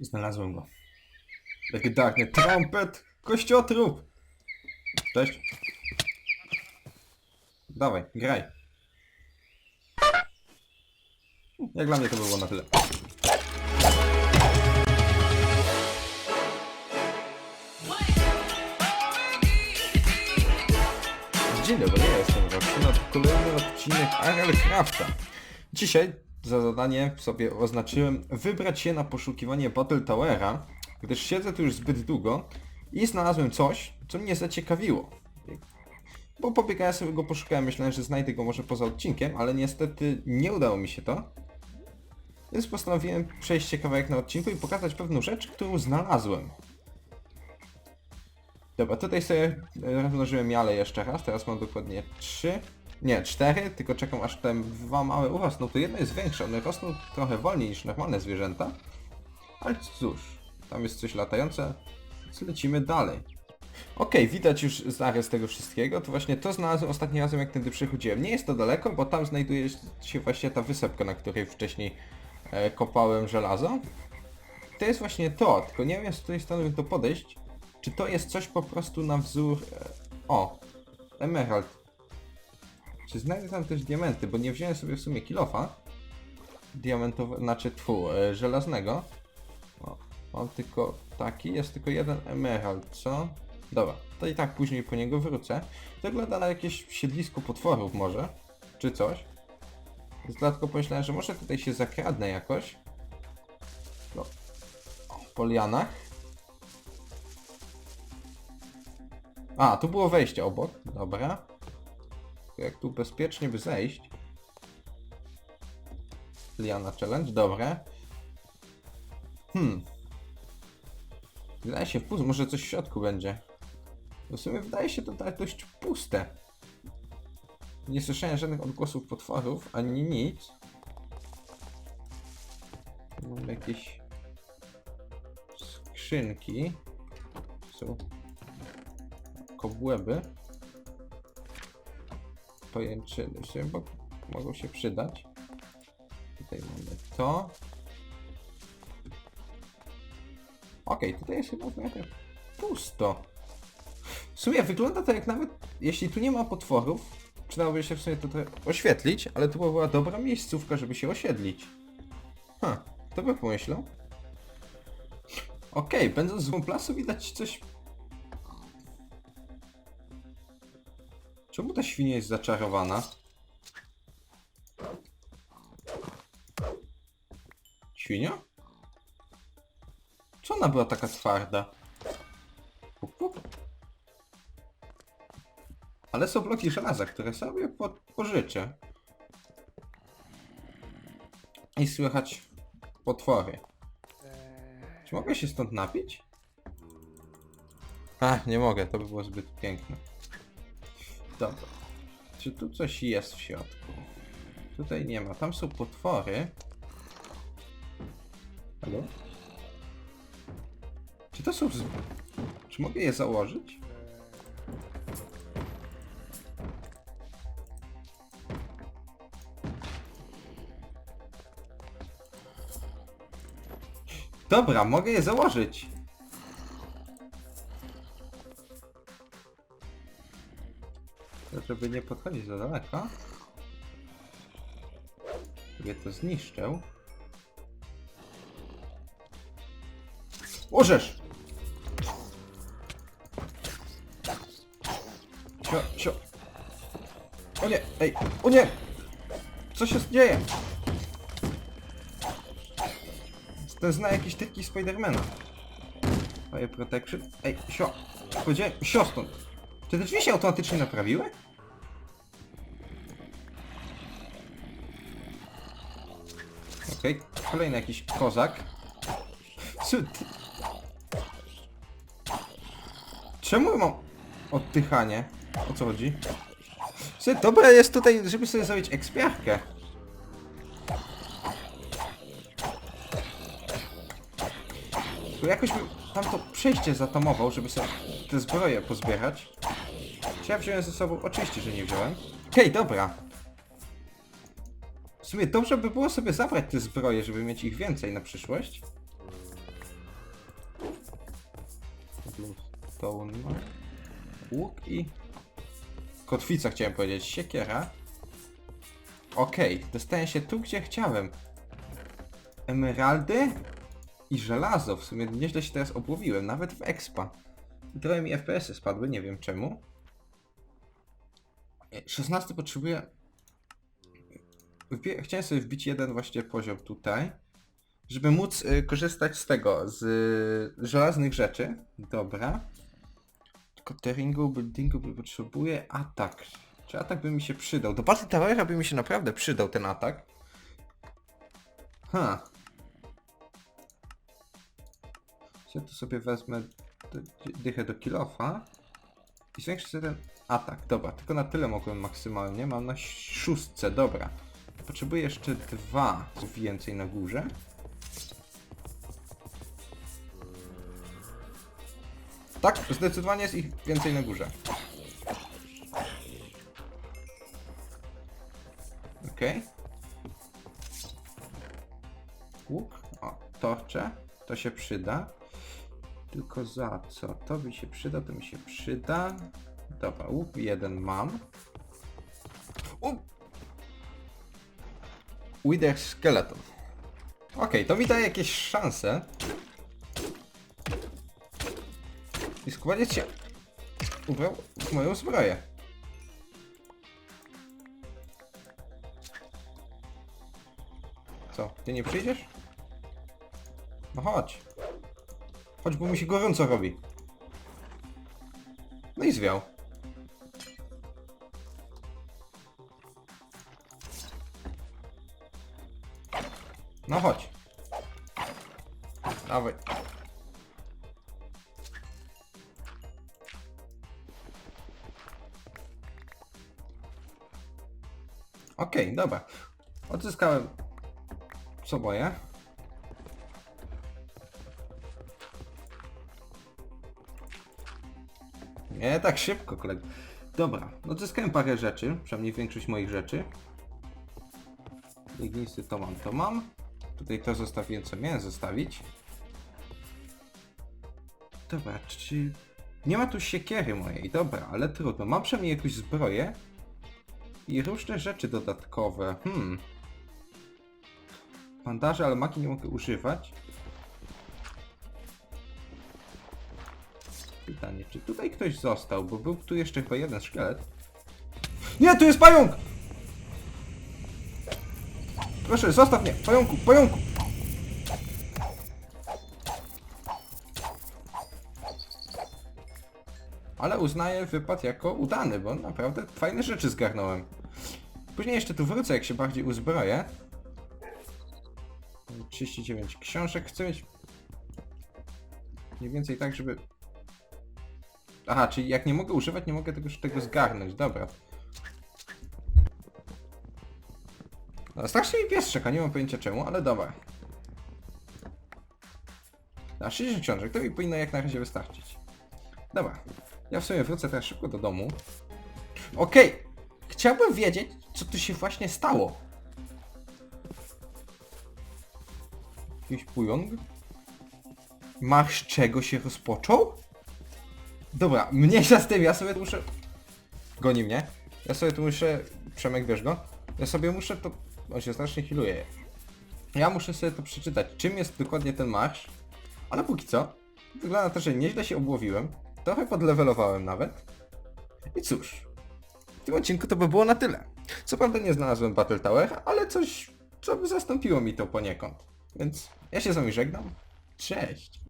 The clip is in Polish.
Znalazłem go. Legendarny trompet kościotrup. Cześć. Dawaj, graj. Jak dla mnie to było na tyle. Dzień dobry, ja jestem Roxy, kolejny odcinek Ariel Crafta. Dzisiaj za zadanie sobie oznaczyłem wybrać się na poszukiwanie Battle Towera, gdyż siedzę tu już zbyt długo i znalazłem coś, co mnie zaciekawiło. Bo pobiegałem sobie go poszukałem, myślałem, że znajdę go może poza odcinkiem, ale niestety nie udało mi się to. Więc postanowiłem przejść się kawałek na odcinku i pokazać pewną rzecz, którą znalazłem. Dobra, tutaj sobie e, rozmnożyłem jale jeszcze raz, teraz mam dokładnie 3, nie 4, tylko czekam aż te dwa małe urosną. To jedno jest większe, one rosną trochę wolniej niż normalne zwierzęta. Ale cóż, tam jest coś latające, więc lecimy dalej. Okej, widać już zarys tego wszystkiego, to właśnie to znalazłem ostatnim razem jak tędy przychodziłem. Nie jest to daleko, bo tam znajduje się właśnie ta wysepka, na której wcześniej e, kopałem żelazo. To jest właśnie to, tylko nie wiem z której strony to podejść. Czy to jest coś po prostu na wzór... e, O! Emerald. Czy znajdę tam też diamenty, bo nie wziąłem sobie w sumie kilofa. Diamentowe, znaczy tfu, e, żelaznego. O, mam tylko taki, jest tylko jeden emerald, co? Dobra, to i tak później po niego wrócę. To wygląda na jakieś siedlisko potworów może, czy coś. Więc dlatego pomyślałem, że może tutaj się zakradnę jakoś. No, o, po lianach. A, tu było wejście obok, dobra. Jak tu bezpiecznie by zejść. Liana Challenge, dobre. Hmm. Wydaje się wpust, może coś w środku będzie. W sumie wydaje się to tak dość puste. Nie słyszałem żadnych odgłosów potworów, ani nic. Mam jakieś skrzynki. Są kobłęby. Pojęczyny, w sumie bo mogą się przydać. Tutaj mamy to. Okej, tutaj jest chyba miarę pusto. W sumie wygląda to jak nawet, jeśli tu nie ma potworów, przydałoby się w sumie to trochę oświetlić, ale to była dobra miejscówka, żeby się osiedlić. Ha, kto by pomyślał? Okej, będąc z wąplasu widać coś... Czemu ta świnia jest zaczarowana? Świnia? Co ona była taka twarda? Pup, pup. Ale są bloki żelaza, które sobie po pożyczę. I słychać potwory. Czy mogę się stąd napić? A, nie mogę, to by było zbyt piękne. Dobra. Czy tu coś jest w środku? Tutaj nie ma. Tam są potwory. Halo? Czy to są... z- Czy mogę je założyć? Dobra, mogę je założyć. Żeby nie podchodzić za daleko. Sobie to zniszczę. Łożesz! Sio, sio. O nie, ej, o nie! Co się dzieje? Ten zna jakieś triki Spidermana. Fire Protection. Ej, sio. Powiedziałem, sio stąd. Czy te drzwi się automatycznie naprawiły? Okej, kolejny jakiś kozak. Ty? Czemu mam oddychanie? O co chodzi? Słuchaj, dobre jest tutaj, żeby sobie zrobić ekspiarkę. Tu jakoś bym tam to przejście zatamował, żeby sobie te zbroje pozbierać. Czy ja wziąłem ze sobą? Oczywiście, że nie wziąłem. Okej, dobra. W sumie dobrze by było sobie zabrać te zbroje, żeby mieć ich więcej na przyszłość. Stone. Łuk i... Kotwica chciałem powiedzieć. Siekiera. Okej, dostaję się tu, gdzie chciałem. Emeraldy i żelazo. W sumie nieźle się teraz obłowiłem, nawet w expa. Trochę mi FPS-y spadły, nie wiem czemu. E, 16 potrzebuję... Chciałem sobie wbić jeden właśnie poziom tutaj, żeby móc y, korzystać z tego, z y, żelaznych rzeczy. Dobra. Cateringu, buildingu by potrzebuję atak. Czy atak by mi się przydał? Do Battle Towera by mi się naprawdę przydał ten atak. Ha. Ja tu sobie wezmę dy- dychę do kilofa i zwiększę sobie ten atak. Dobra, tylko na tyle mogłem maksymalnie. Mam na szóstce, dobra. Potrzebuję jeszcze dwa więcej na górze. Tak, zdecydowanie jest ich więcej na górze. Okej. Łuk. O, torcze. To się przyda. Tylko za co? To mi się przyda, to mi się przyda. Dobra, łuk jeden mam. Wither Skeleton. Okej, to mi daje jakieś szanse. I składać się ubrał moją zbroję. Co, ty nie przyjdziesz? No chodź. Chodź, bo mi się gorąco robi. No i zwiał. No chodź. Dawaj. Okej, dobra. Odzyskałem co moje. Nie tak szybko, kolego. Dobra, odzyskałem parę rzeczy, przynajmniej większość moich rzeczy. Ignisy to mam, to mam. Tutaj to zostawiłem, co miałem zostawić. Dobra, czy... Nie ma tu siekiery mojej, dobra, ale trudno. Mam przynajmniej jakąś zbroję. I różne rzeczy dodatkowe. Hmm. Bandaże, ale maki nie mogę używać. Pytanie, czy tutaj ktoś został, bo był tu jeszcze chyba jeden szkielet. Nie, tu jest pająk! Proszę, zostaw mnie! Pająku, pająku! Ale uznaję wypad jako udany, bo naprawdę fajne rzeczy zgarnąłem. Później jeszcze tu wrócę, jak się bardziej uzbroję. 39 książek. Chcę mieć mniej więcej tak, żeby... Aha, czyli jak nie mogę używać, nie mogę tego, tego zgarnąć. Dobra. No, strasznie mi pies czeka, nie mam pojęcia czemu, ale dobra. Na 60 książek, to mi powinno jak na razie wystarczyć. Dobra. Ja w sumie wrócę teraz szybko do domu. Okej. Chciałbym wiedzieć, co tu się właśnie stało. Jakiś pujong? Marsz czego się rozpoczął? Dobra, mniejsza z tym, ja sobie tu muszę... Goni mnie. Ja sobie tu muszę... Przemek, wiesz go? Ja sobie muszę to... On się strasznie healuje. Ja muszę sobie to przeczytać, czym jest dokładnie ten marsz. Ale póki co, wygląda to, że nieźle się obłowiłem. Trochę podlevelowałem nawet. I cóż, w tym odcinku to by było na tyle. Co prawda nie znalazłem Battle Tower, ale coś, co by zastąpiło mi to poniekąd. Więc ja się z wami żegnam. Cześć!